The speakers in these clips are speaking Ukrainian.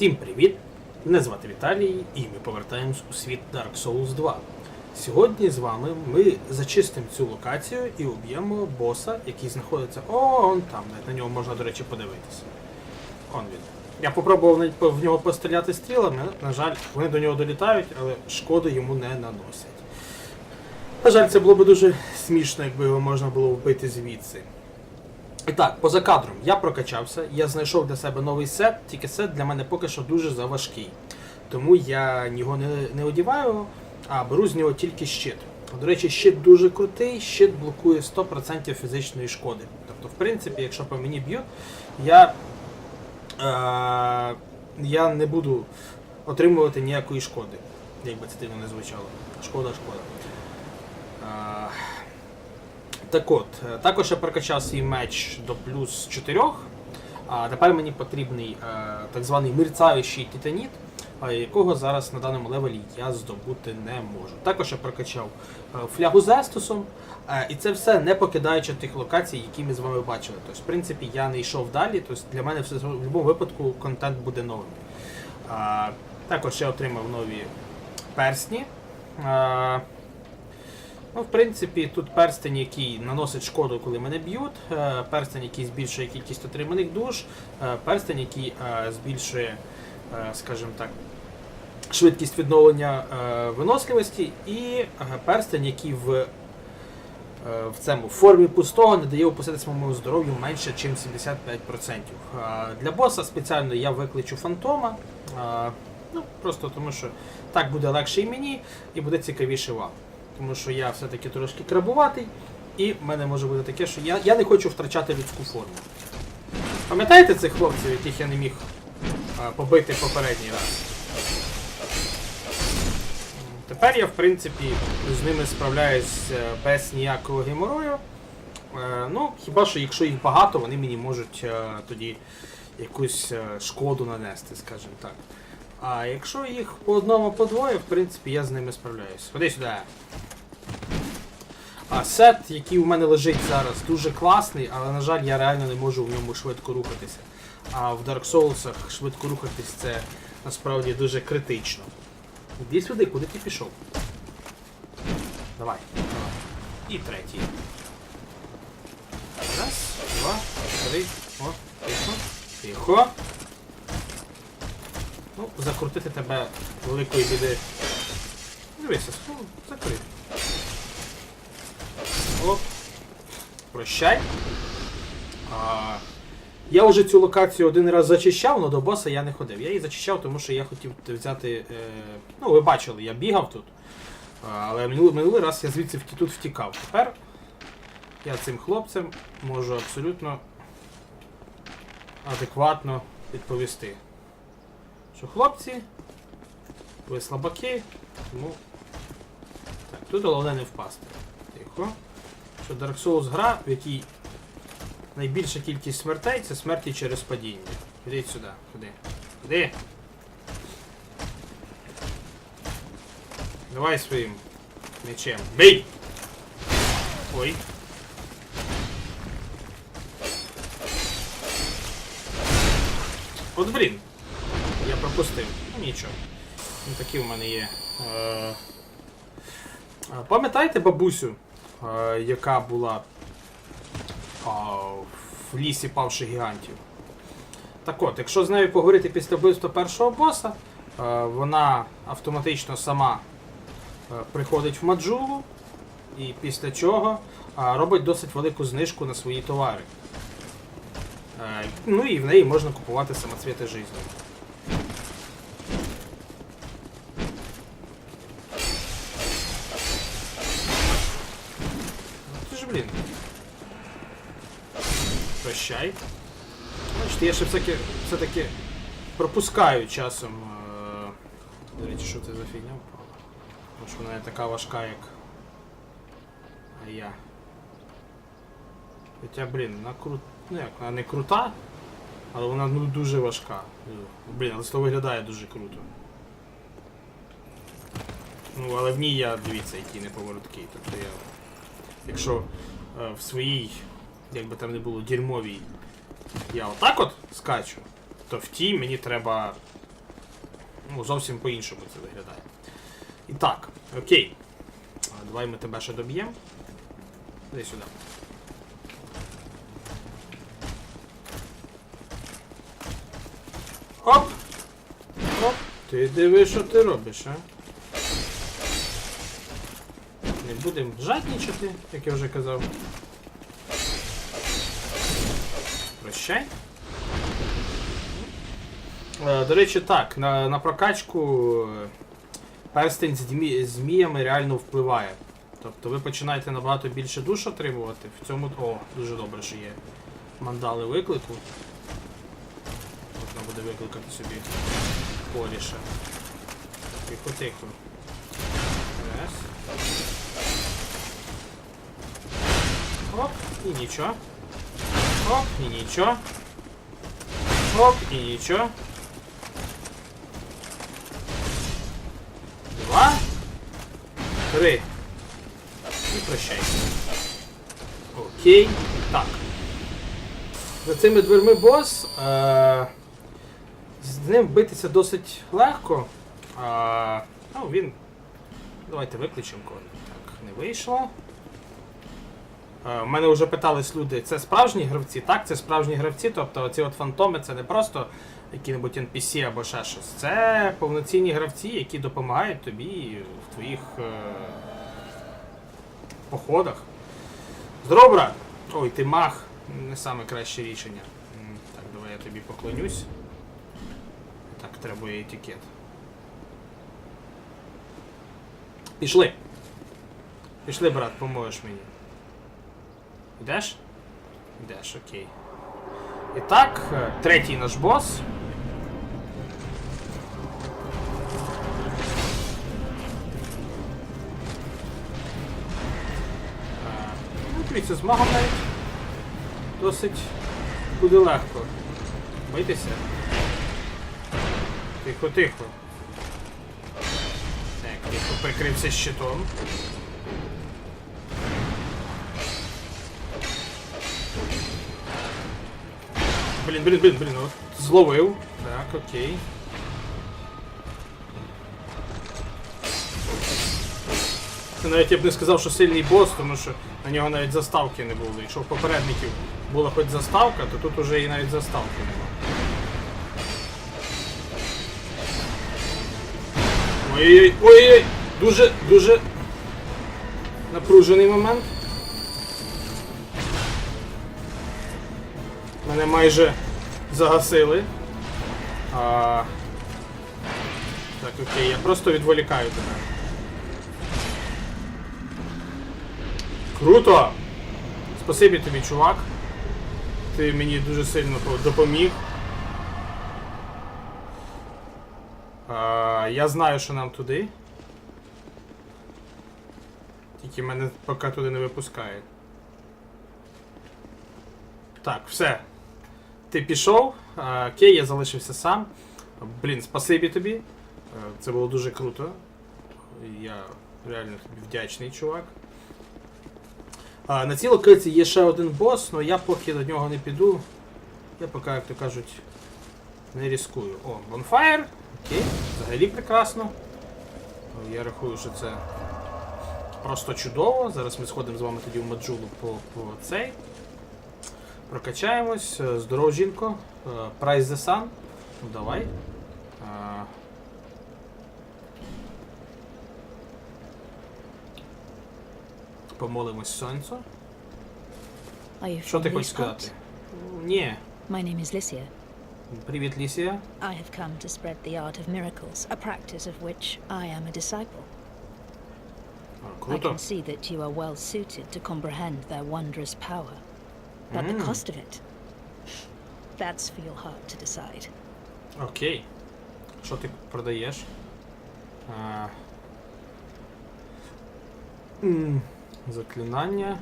Всім привіт! Мене звати Віталій, і ми повертаємось у світ Dark Souls 2. Сьогодні з вами ми зачистимо цю локацію і уб'ємо боса, який знаходиться он там. На нього можна, до речі, подивитися. Он він. Я попробував навіть в нього постріляти стрілами, на жаль, вони до нього долітають, але шкоди йому не наносять. На жаль, це було б дуже смішно, якби його можна було вбити звідси. І так, поза кадром я прокачався, я знайшов для себе новий сет, тільки сет для мене поки що дуже заважкий. Тому я його не, не одіваю, а беру з нього тільки щит. До речі, щит дуже крутий, щит блокує 100% фізичної шкоди. Тобто, в принципі, якщо по мені б'ють, я, е, я не буду отримувати ніякої шкоди. Як би це дивно не звучало. Шкода, шкода. Е, так от, е, також я прокачав свій меч до плюс 4. А тепер мені потрібний е, так званий мерцаючий титаніт, якого зараз на даному левелі я здобути не можу. Також я прокачав е, флягу з Естусом, і це все не покидаючи тих локацій, які ми з вами бачили. Тобто, в принципі, я не йшов далі, тобто для мене в будь-якому випадку контент буде новим. Також я отримав нові персні. Ну, в принципі, тут перстень, який наносить шкоду, коли мене б'ють, е, перстень, який збільшує кількість отриманих душ, е, перстень, який е, збільшує, скажімо так, швидкість відновлення виносливості, і перстень, який в, в цьому формі пустого не дає опустити своєму здоров'ю менше, ніж 75%. Е, Для боса спеціально я викличу фантома. Ну, просто тому що так буде легше і мені, і буде цікавіше вам тому що я все-таки трошки крабуватий, і в мене може бути таке, що я, я не хочу втрачати людську форму. Пам'ятаєте цих хлопців, яких я не міг а, побити попередній раз? Тепер я, в принципі, з ними справляюсь е, без ніякого геморою. Е, Ну, хіба що якщо їх багато, вони мені можуть е, тоді якусь шкоду нанести, скажімо так. А якщо їх по одному, по двоє, в принципі, я з ними справляюсь. Ходи сюди. А сет, який у мене лежить зараз, дуже класний, але, на жаль, я реально не можу в ньому швидко рухатися. А в Dark Souls швидко рухатись це насправді дуже критично. Іди сюди, куди ти пішов? Давай. І третій. Раз, два, три. О, тихо. Тихо. Ну, закрутити тебе великої біди. Дивися, ну, закрий. Оп. Прощай. А, я вже цю локацію один раз зачищав, але до боса я не ходив. Я її зачищав, тому що я хотів взяти. Е, ну, ви бачили, я бігав тут. Але минулий, минулий раз я звідси тут втікав. Тепер я цим хлопцям можу абсолютно адекватно відповісти. Що хлопці, ви слабаки, тому. Так, тут головне не впасти. Тихо. Що Dark Souls гра, в якій найбільша кількість смертей це смерті через падіння. Ідіть сюди, ходи. Ходи. Давай своїм мечем. Бий! Ой. От блін. Я пропустив. Ну нічого. Ну, такі в мене є. Е... Пам'ятаєте бабусю, е, яка була в лісі павших гігантів? Так от, якщо з нею поговорити після вбивства першого боса, е, вона автоматично сама е, приходить в Маджулу і після чого е, робить досить велику знижку на свої товари. Е, Ну і в неї можна купувати самоцвіти життя. Прощай. Бачите, я ще все-таки, пропускаю часом. е, До речі, що це за фігня впала? Тому що вона не така важка, як. А я. Хоча, блін, вона крут... Ну як, вона не крута, але вона ну, дуже важка. Блін, але це виглядає дуже круто. Ну, але в ній я, дивіться, які неповоротки. Тобто я. Якщо е, в своїй, як би там не було, дерьмовій, я отак от скачу, то в тій мені треба ну, зовсім по-іншому це виглядає. І так, окей. Давай ми тебе ще доб'ємо. Іди сюди. Оп! Оп! Ти диви, що ти робиш, а? Не будемо жаднічати, як я вже казав. Прощай. Е, До речі, так, на, на прокачку е, перстень з змі- зміями реально впливає. Тобто ви починаєте набагато більше душ отримувати. В цьому. О, дуже добре, що є мандали виклику. Можна буде викликати собі поліша. Тихо, тихо. Раз. Оп, і нічого. Оп, і нічого. Оп, і нічого. Два. Три. І прощай. Окей. Так. За цими дверми бос. Е- з ним битися досить легко. А, ну, він. Давайте викличемо кого. Так, не вийшло. Е, У мене вже питались люди, це справжні гравці? Так, це справжні гравці, тобто оці от фантоми це не просто які-небудь NPC або ще щось. Це повноцінні гравці, які допомагають тобі в твоїх е... походах. Здорово, брат! Ой, ти мах. Не саме краще рішення. Так, давай я тобі поклонюсь. Так, треба етикет. Пішли. Пішли, брат, поможеш мені. Йдеш? Йдеш, окей. І так, е, третій наш бос. Е, Ну, з магом навіть досить буде легко. Битися. Тихо, тихо. Так, тихо, прикрився щитом. Блін, блін, блін, блін, от зловив. Так, окей. Це навіть я б не сказав, що сильний бос, тому що на нього навіть заставки не було. Якщо в попередників була хоч заставка, то тут уже і навіть заставки немає. Ой-ой-ой, ой-ой, дуже, дуже напружений момент. Мене майже загасили. А... Так, окей, я просто відволікаю тебе. Круто! Спасибі тобі, чувак. Ти мені дуже сильно допоміг. А, я знаю, що нам туди. Тільки мене поки туди не випускає. Так, все. Ти пішов. А, Окей, я залишився сам. Блін, спасибі тобі. Е, Це було дуже круто. Я реально тобі вдячний, чувак. На цій локації є ще один бос, але я поки до нього не піду. Я поки, як то кажуть, не ризикую. О, Bonfire. Окей, взагалі прекрасно. Я рахую, що це просто чудово. Зараз ми сходимо з вами тоді в Маджулу по, по цей. Прокачаємось. Е, Здорово, жінко. Е, Price the Sun. Ну давай. Е, Помолимось сонцю. Що ти хочеш сказати? Ні. My name is Lycia. Привіт, Лісія. I have come to spread the art of miracles, a practice of which I am a disciple. I can see that you are well suited to comprehend their wondrous power. But the Mm. cost of it, that's for your heart to decide. Окей. Що ти продаєш? А... м, Заклинання.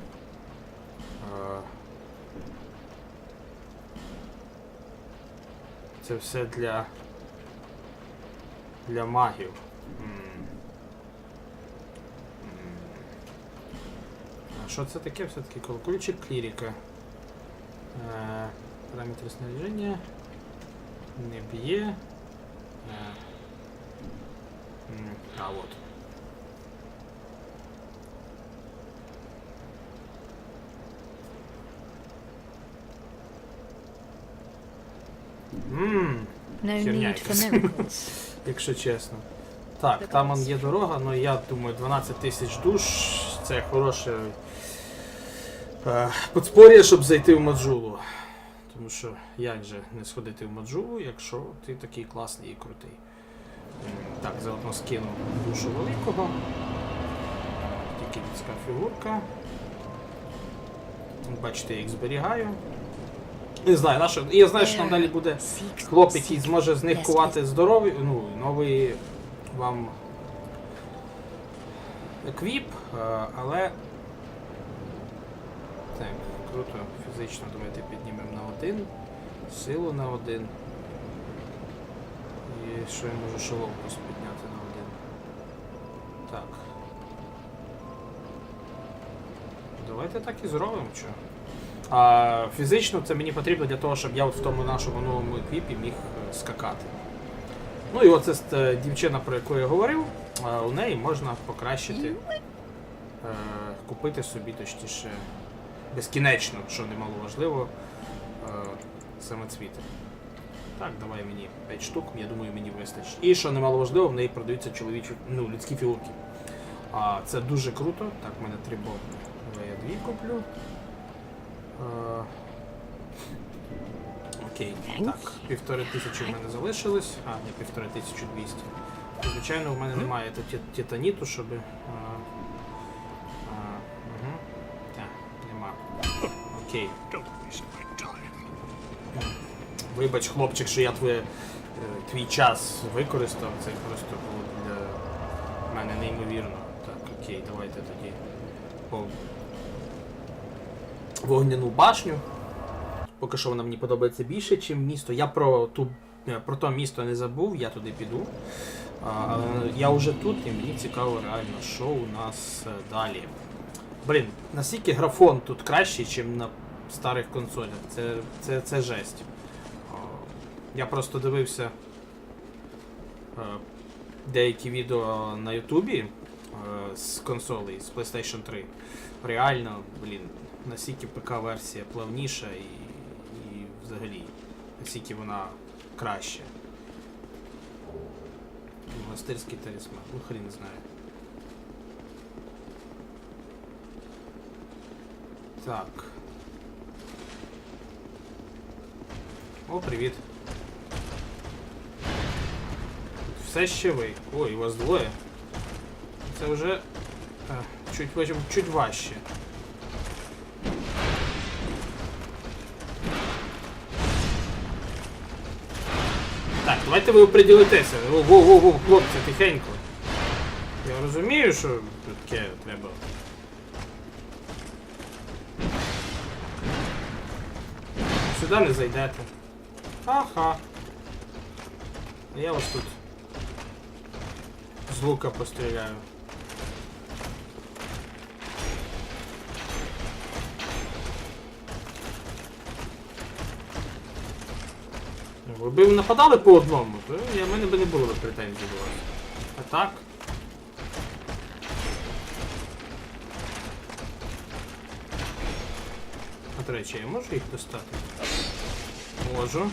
А... Це все для. Для магів. Що це таке? Все-таки колокольчик кліріка. Е, Параметри снаряження. Не б'є. Е, М, А, от. Ммм, якщо чесно. Так, там он є дорога, але я думаю 12 тисяч душ це хороше подспор'я, щоб зайти в Маджулу. Тому що як же не сходити в Маджулу, якщо ти такий класний і крутий. Так, заодно скину душу великого. Тільки людська фігурка. Бачите, я їх зберігаю. Не знаю, на. Я знаю, що там далі буде Seek хлоп, який зможе з них кувати здоровий, ну, новий вам еквіп, е, але. Так, круто, фізично, давайте піднімемо на один, силу на один. І що я можу шоловкость підняти на один. Так. Давайте так і зробимо, що. А фізично це мені потрібно для того, щоб я от в тому нашому новому еквіпі міг е, скакати. Ну і оце дівчина, про яку я говорив, у неї можна покращити, е, купити собі, точніше, безкінечно, що немало важливо, е, самоцвіти. Так, давай мені 5 штук, я думаю, мені вистачить. І що немало важливо, в неї продаються чоловічі, ну, людські фігурки. А, це дуже круто. Так, в мене три бобни. Давай я дві куплю. Е, Окей, так, півтори тисячі в мене залишилось. А, не півтори тисячі двісті. Звичайно, в мене немає титаніту, щоб. Окей. Вибач, хлопчик, що я твоє, е, твій час використав. Це просто було для мене неймовірно. Так, окей, давайте тоді по вогняну башню. Поки що вона мені подобається більше, ніж місто. Я про ту е, про то місто не забув, я туди піду. А, я вже тут і мені цікаво реально, що у нас е, далі. Блін, наскільки графон тут кращий, ніж на старих консолях. Це, це, це жесть. Я просто дивився е, деякі відео на Ютубі е, з консолей, з PlayStation 3. Реально, блін, наскільки ПК-версія плавніша і, і взагалі, наскільки вона краще. Монастирський талісман, ну хрін знає. Так. О, привіт. Все ще ви. Ой, вас двоє. Це вже е, чуть, чуть, чуть важче. Так, давайте ви оприділитеся. Воу-воу-воу, хлопці, тихенько. Я розумію, що тут таке Сюди не зайдете. Ха-ха. Я вас тут з лука постріляю. Ви б нападали по одному, то в мене би не було претензій до вас. А так? До речі, я можу їх достати? Можу.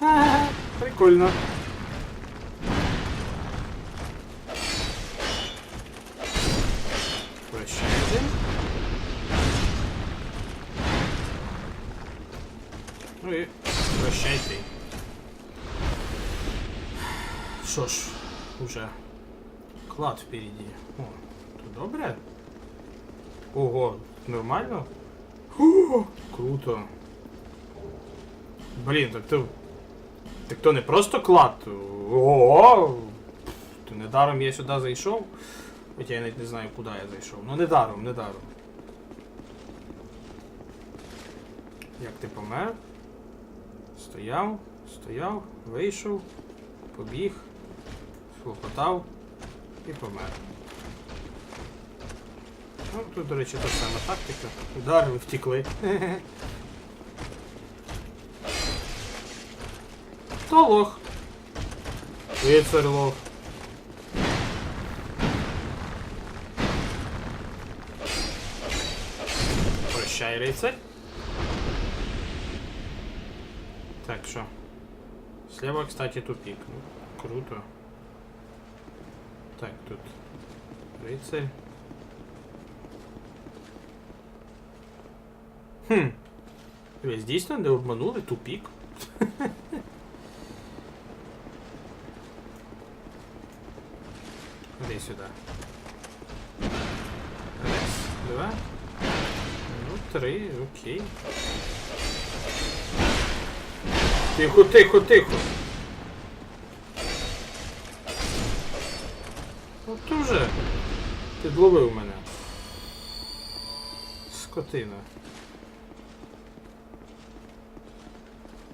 Ага, Прикольно. Прощай один. Ну і прощай ти. Що ж, уже клад впереді. О, то добре? Ого, нормально? Фу, круто. Блін, так то. Так то не просто клад. Ого! То недаром я сюди зайшов. Хоча я навіть не знаю, куди я зайшов. Ну недаром, недаром. Як ти помер? Стояв, стояв, вийшов, побіг, схлопотав і помер. Ну, тут, до речі, та сама тактика. Ударили, втікли. Хто лох? Рицарь лох. Прощай, рицарь. Так, что? Слева, кстати, тупик. Ну, круто. Так, тут рицарь. Хм. Дивись, дійсно не обманули тупік. Іди сюди. Раз, два. Ну, три, окей. Тихо, тихо, тихо. От уже підловив мене. Скотина.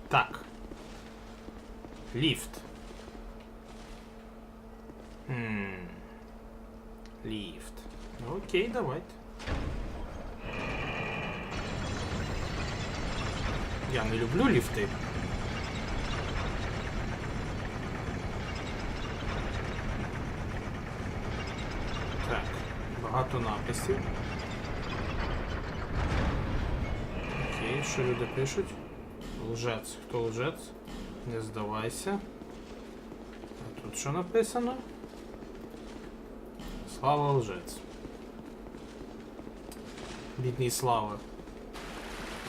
Так. Ліфт. Хм. Ліфт. Ну, Окей, давайте. Я не люблю ліфти. Так, багато написів. Окей, що люди пишуть? Лжець. Хто лжець? Не здавайся. А тут що написано? Слава лжець. Бідний слава.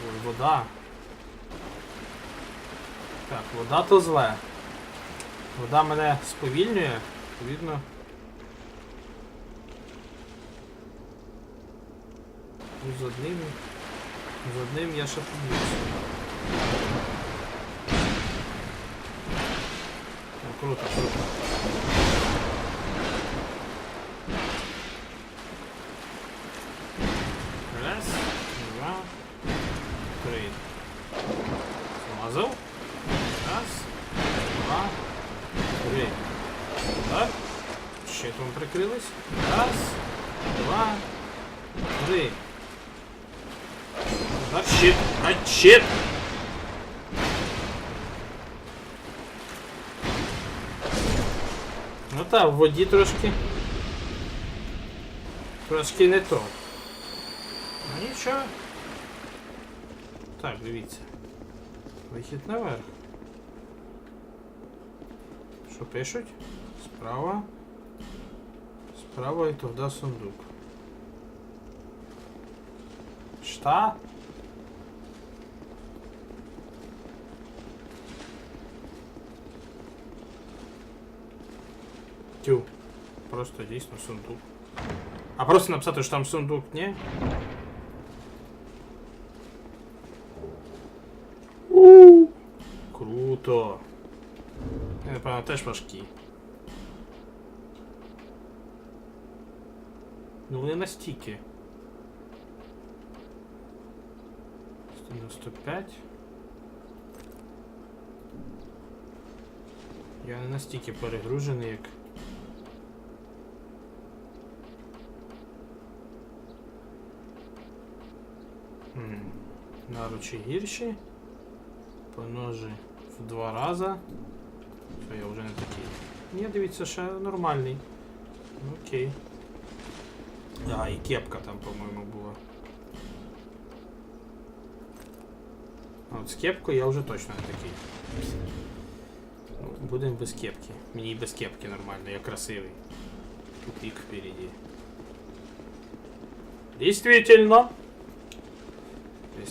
Ой, вода. Так, вода то зле. Вода мене сповільнює, відповідно. Ну, з одним. З одним я ще поб'юся. Ну, круто, круто. Раз, два, три. Смазав. Раз, два, три. Так. Щитом прикрились. Раз, два, три. Так, щит. Ну так, в воді трошки. Трошки не то. Ну нічого. Так, дивіться. Вихід наверх. Що пишуть? Справа. Справа і туди сундук. Шта? Тю. Просто дійсно сундук. А просто написати, що там сундук, ні? Круто. Я, напевно, теж важкі. Ну вони настільки. 95. Я не настільки перегружений, як. Наручі гірші. Поножи в два рази. Все, я вже не такий. Ні, дивіться, ще нормальний. Окей. А, і кепка там, по-моєму, була. А от з кепкою я вже точно не такий. Ну, будемо без кепки. Мені і без кепки нормально, я красивий. Тупик впереди. Действительно.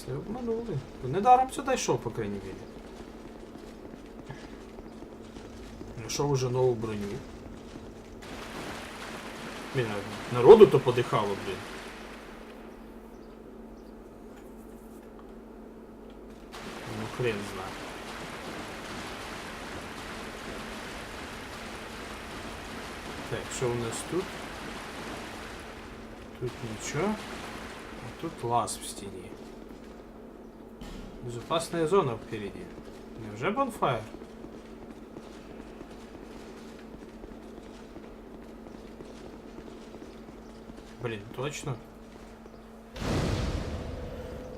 Если обманули. Недаром сюди йшов, по крайній мірі. Знайшов уже нову броню. Блін, народу то подихало, блін. Ну хрен знає. Так, що у нас тут? Тут нічого. А тут лаз в стіні. Безопасная зона впереди. Невже бонфайр? Блин, точно?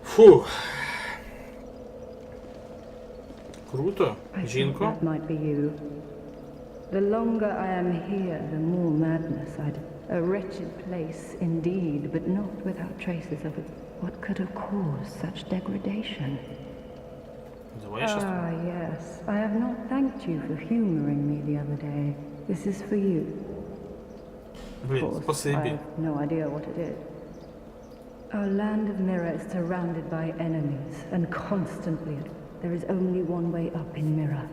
Фу. Круто. Жінко. The longer I am here, the more madness I'd. A wretched place indeed, but not without traces of it. What could have caused such degradation? Давай я щас. Ah, yes. I have not thanked you for humoring me the other day. This is for you. Of Блін, course, I спасибі. have no idea what it is. Our land of Mirror is surrounded by enemies, and constantly there is only one way up in Mirror.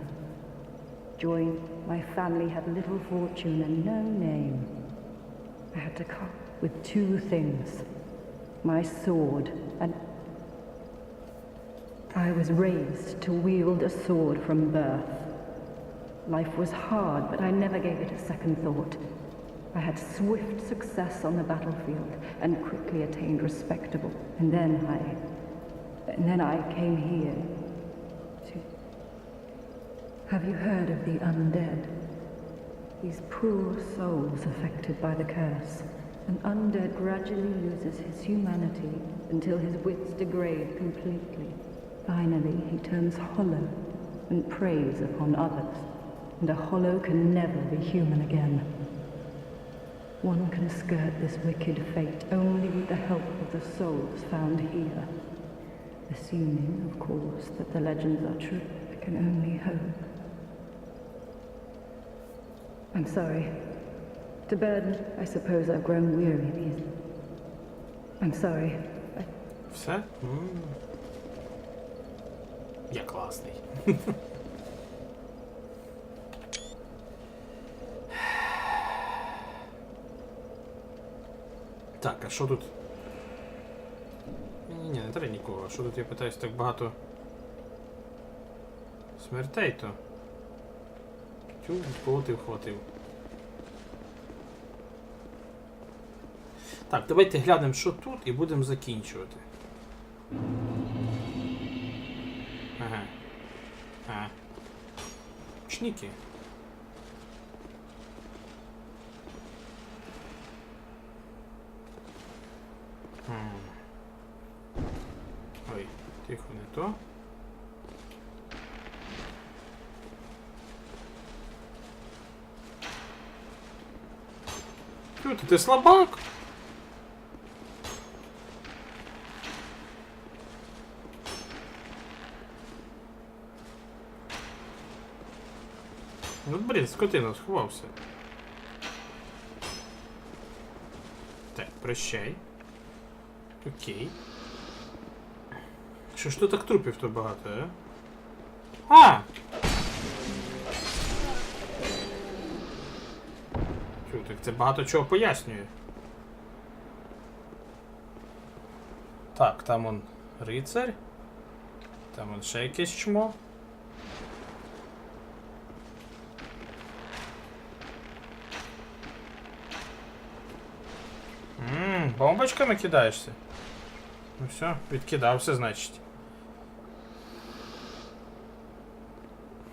Join, my family had little fortune and no name. I had to cope with two things my sword and. I was raised to wield a sword from birth. Life was hard, but I never gave it a second thought. I had swift success on the battlefield and quickly attained respectable. And then I. And then I came here to. Have you heard of the undead? These poor souls affected by the curse. An undead gradually loses his humanity until his wits degrade completely. Finally, he turns hollow and preys upon others. And a hollow can never be human again. One can skirt this wicked fate only with the help of the souls found here. Assuming, of course, that the legends are true, I can only hope. I'm sorry. To burden, I suppose I've grown weary these. I'm sorry. I, Все? М. Я класний. Так, а що тут? Ні, ні, не треба нікого. А Що тут я питаюсь так багато. Смертей то. Тю, полотив, хватив. Так, давайте глянемо, що тут, і будемо закінчувати. Ага. Ага. Учники. М. Ой, тихо, не то. Чё ты, ты слабак? Ну, блін, скотина сховався. Так, прощай. Окей. Що ж тут так трупів то багато, а? А! Чу, так це багато чого пояснює. Так, там он рицарь. Там он ще якесь чмо. Ммм, бомбочками кидаєшся? Ну все, відкидався, значить.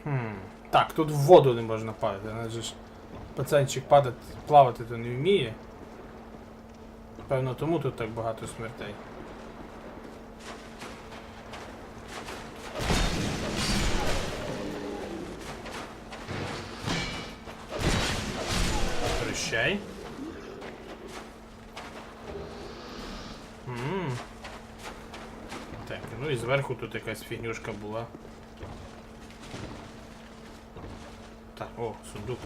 Хм. Так, тут в воду не можна падати, адже ж пацанчик падати, плавати то не вміє. Певно, тому тут так багато смертей. зверху тут якась фігнюшка була. Так, о, сундук.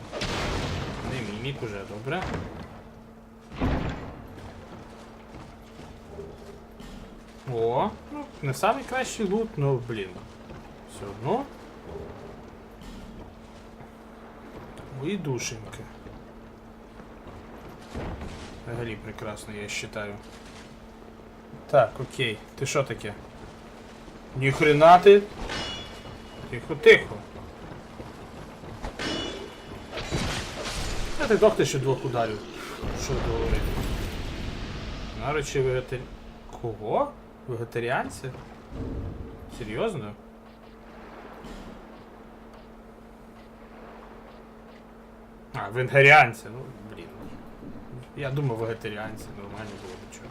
Не мімік уже, добре. О, ну, не самий кращий лут, ну блін. Все одно. Мої душеньки. Взагалі прекрасно, я считаю. Так, окей. Ти що таке? Ніхрена ти. Тихо, тихо. Я ти ще двох ударів. Що говорити? Нарочі вегетарі... Кого? Вегетаріанці? Серйозно? А, венгеріанці, ну, блін. Я думав, вегетаріанці, нормально було нічого.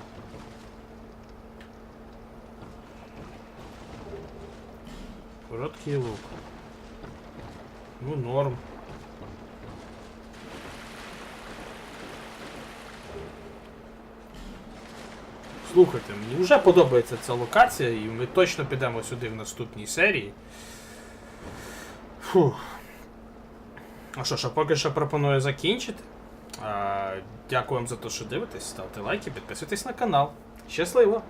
Короткий лук. Ну, норм. Слухайте, мені вже подобається ця локація, і ми точно підемо сюди в наступній серії. Фух. А що ж, а поки що пропоную закінчити. А, дякую вам за те, що дивитесь. Ставте лайки, підписуйтесь на канал. Щасливо!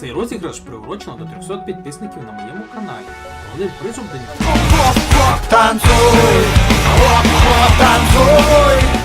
Цей розіграш приурочено до 300 підписників на моєму каналі. Головним призом до нього. Танцуй, танцуй,